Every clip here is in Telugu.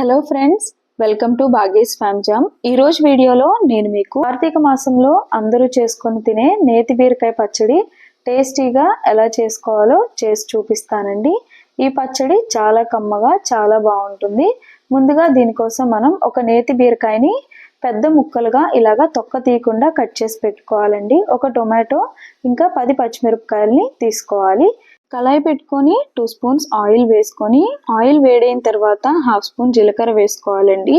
Hello friends welcome to Bhagya's fam jam ఈరోజు వీడియోలో నేను మీకు కార్తీక మాసంలో అందరూ చేసుకొని తినే నేతి బీరకాయ పచ్చడి టేస్టీగా ఎలా చేసుకోవాలో చేసి చూపిస్తానండి. ఈ పచ్చడి చాలా కమ్మగా చాలా బాగుంటుంది. ముందుగా దీనికోసం మనం ఒక నేతి బీరకాయని పెద్ద ముక్కలుగా ఇలాగా తొక్క తీయకుండా కట్ చేసి పెట్టుకోవాలండి. ఒక టొమాటో ఇంకా పది పచ్చిమిరపకాయలని తీసుకోవాలి. కళాయి పెట్టుకొని టూ స్పూన్స్ ఆయిల్ వేసుకొని ఆయిల్ వేడైన తర్వాత హాఫ్ స్పూన్ జీలకర్ర వేసుకోవాలండి.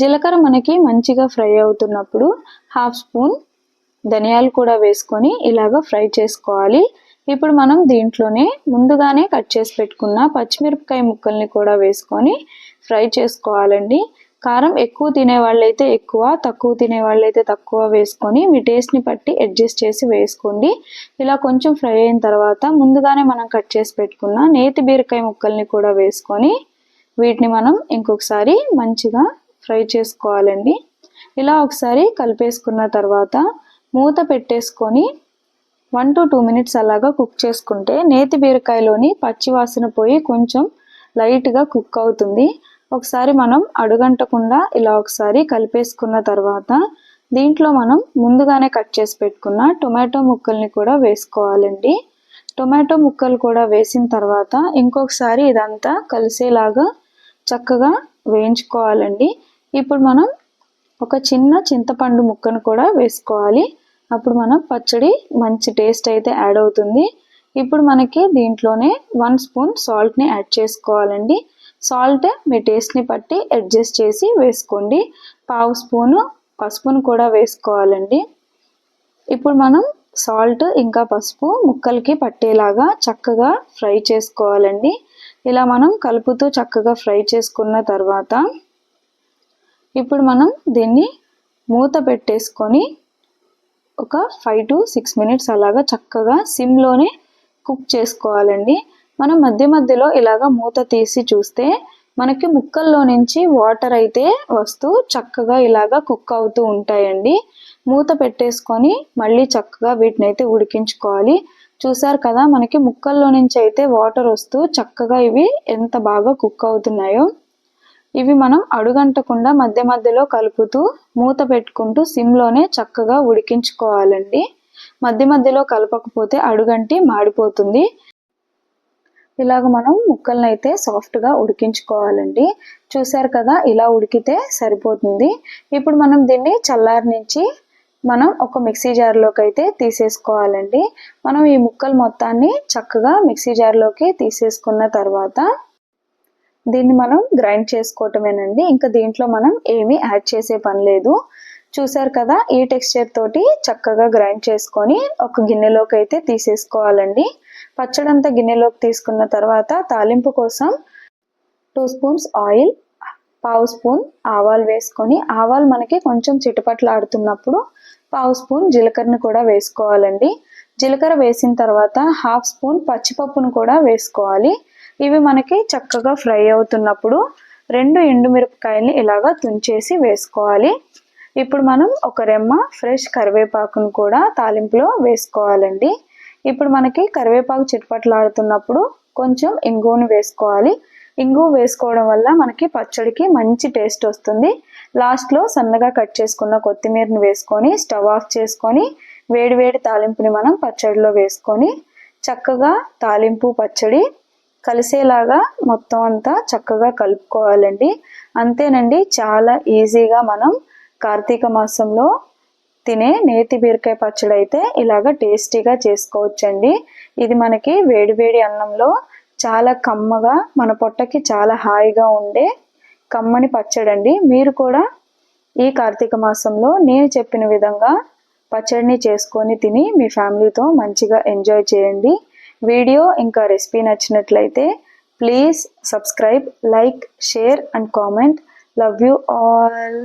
జీలకర్ర మనకి మంచిగా ఫ్రై అవుతున్నప్పుడు హాఫ్ స్పూన్ ధనియాలు కూడా వేసుకొని ఇలాగ ఫ్రై చేసుకోవాలి. ఇప్పుడు మనం దీంట్లోనే ముందుగానే కట్ చేసి పెట్టుకున్న పచ్చిమిరపకాయ ముక్కల్ని కూడా వేసుకొని ఫ్రై చేసుకోవాలండి. కారం ఎక్కువ తినే వాళ్ళైతే ఎక్కువ తక్కువ తినే వాళ్ళైతే తక్కువ వేసుకొని మీ టేస్ట్ని బట్టి అడ్జస్ట్ చేసి వేసుకోండి. ఇలా కొంచెం ఫ్రై అయిన తర్వాత ముందుగానే మనం కట్ చేసి పెట్టుకున్న నేతి బీరకాయ ముక్కల్ని కూడా వేసుకొని వీటిని మనం ఇంకొకసారి మంచిగా ఫ్రై చేసుకోవాలండి. ఇలా ఒకసారి కలిపేసుకున్న తర్వాత మూత పెట్టేసుకొని వన్ టు టూ మినిట్స్ అలాగా కుక్ చేసుకుంటే నేతి బీరకాయలోని పచ్చివాసన పోయి కొంచెం లైట్గా కుక్ అవుతుంది. ఒకసారి మనం అడుగంటకుండా ఇలా ఒకసారి కలిపేసుకున్న తర్వాత దీంట్లో మనం ముందుగానే కట్ చేసి పెట్టుకున్న టొమాటో ముక్కల్ని కూడా వేసుకోవాలండి. టొమాటో ముక్కలు కూడా వేసిన తర్వాత ఇంకొకసారి ఇదంతా కలిసేలాగా చక్కగా వేయించుకోవాలండి. ఇప్పుడు మనం ఒక చిన్న చింతపండు ముక్కను కూడా వేసుకోవాలి. అప్పుడు మనం పచ్చడి మంచి టేస్ట్ అయితే యాడ్ అవుతుంది. ఇప్పుడు మనకి దీంట్లోనే వన్ స్పూన్ సాల్ట్ని యాడ్ చేసుకోవాలండి. సాల్ట్ మీ టేస్ట్ని బట్టి అడ్జస్ట్ చేసి వేసుకోండి. పావు స్పూను పసుపును కూడా వేసుకోవాలండి. ఇప్పుడు మనం సాల్ట్ ఇంకా పసుపు ముక్కలకి పట్టేలాగా చక్కగా ఫ్రై చేసుకోవాలండి. ఇలా మనం కలుపుతూ చక్కగా ఫ్రై చేసుకున్న తర్వాత ఇప్పుడు మనం దీన్ని మూత పెట్టేసుకొని ఒక ఫైవ్ టు సిక్స్ మినిట్స్ అలాగా చక్కగా సిమ్లోనే కుక్ చేసుకోవాలండి. మనం మధ్య మధ్యలో ఇలాగ మూత తీసి చూస్తే మనకి ముక్కల్లో నుంచి వాటర్ అయితే వస్తూ చక్కగా ఇలాగా కుక్ అవుతూ ఉంటాయండి. మూత పెట్టేసుకొని మళ్ళీ చక్కగా వీటిని అయితే ఉడికించుకోవాలి. చూసారు కదా మనకి ముక్కల్లో నుంచి అయితే వాటర్ వస్తూ చక్కగా ఇవి ఎంత బాగా కుక్ అవుతున్నాయో. ఇవి మనం అడుగంటకుండా మధ్య మధ్యలో కలుపుతూ మూత పెట్టుకుంటూ సిమ్లోనే చక్కగా ఉడికించుకోవాలండి. మధ్య మధ్యలో కలపకపోతే అడుగంటి మాడిపోతుంది. ఇలాగ మనం ముక్కలను అయితే సాఫ్ట్గా ఉడికించుకోవాలండి. చూసారు కదా ఇలా ఉడికితే సరిపోతుంది. ఇప్పుడు మనం దీన్ని చల్లారి నుంచి మనం ఒక మిక్సీ జార్లోకి అయితే తీసేసుకోవాలండి. మనం ఈ ముక్కలు మొత్తాన్ని చక్కగా మిక్సీ జార్లోకి తీసేసుకున్న తర్వాత దీన్ని మనం గ్రైండ్ చేసుకోవటమేనండి. ఇంకా దీంట్లో మనం ఏమీ యాడ్ చేసే పని లేదు. చూసారు కదా ఈ టెక్స్చర్ తోటి చక్కగా గ్రైండ్ చేసుకొని ఒక గిన్నెలోకి అయితే తీసేసుకోవాలండి. పచ్చడంతా గిన్నెలోకి తీసుకున్న తర్వాత తాలింపు కోసం టూ స్పూన్స్ ఆయిల్ పావు స్పూన్ ఆవాలు వేసుకొని ఆవాలు మనకి కొంచెం చిటపట్లు ఆడుతున్నప్పుడు పావు స్పూన్ జీలకర్రని కూడా వేసుకోవాలండి. జీలకర్ర వేసిన తర్వాత హాఫ్ స్పూన్ పచ్చిపప్పును కూడా వేసుకోవాలి. ఇవి మనకి చక్కగా ఫ్రై అవుతున్నప్పుడు రెండు ఎండుమిరపకాయల్ని ఇలాగా తుంచేసి వేసుకోవాలి. ఇప్పుడు మనం ఒక రెమ్మ ఫ్రెష్ కరివేపాకును కూడా తాలింపులో వేసుకోవాలండి. ఇప్పుడు మనకి కరివేపాకు చిట్పట్లాడుతున్నప్పుడు కొంచెం ఇంగువను వేసుకోవాలి. ఇంగువ వేసుకోవడం వల్ల మనకి పచ్చడికి మంచి టేస్ట్ వస్తుంది. లాస్ట్లో సన్నగా కట్ చేసుకున్న కొత్తిమీరని వేసుకొని స్టవ్ ఆఫ్ చేసుకొని వేడివేడి తాలింపుని మనం పచ్చడిలో వేసుకొని చక్కగా తాలింపు పచ్చడి కలిసేలాగా మొత్తం అంతా చక్కగా కలుపుకోవాలండి. అంతేనండి చాలా ఈజీగా మనం కార్తీక మాసంలో తినే నేతి బీరకాయ పచ్చడి అయితే ఇలాగ టేస్టీగా చేసుకోవచ్చండి. ఇది మనకి వేడివేడి అన్నంలో చాలా కమ్మగా మన పొట్టకి చాలా హాయిగా ఉండే కమ్మని పచ్చడండి. మీరు కూడా ఈ కార్తీక మాసంలో నేను చెప్పిన విధంగా పచ్చడిని చేసుకొని తిని మీ ఫ్యామిలీతో మంచిగా ఎంజాయ్ చేయండి. వీడియో ఇంకా రెసిపీ నచ్చినట్లయితే please subscribe like share and comment. Love you all.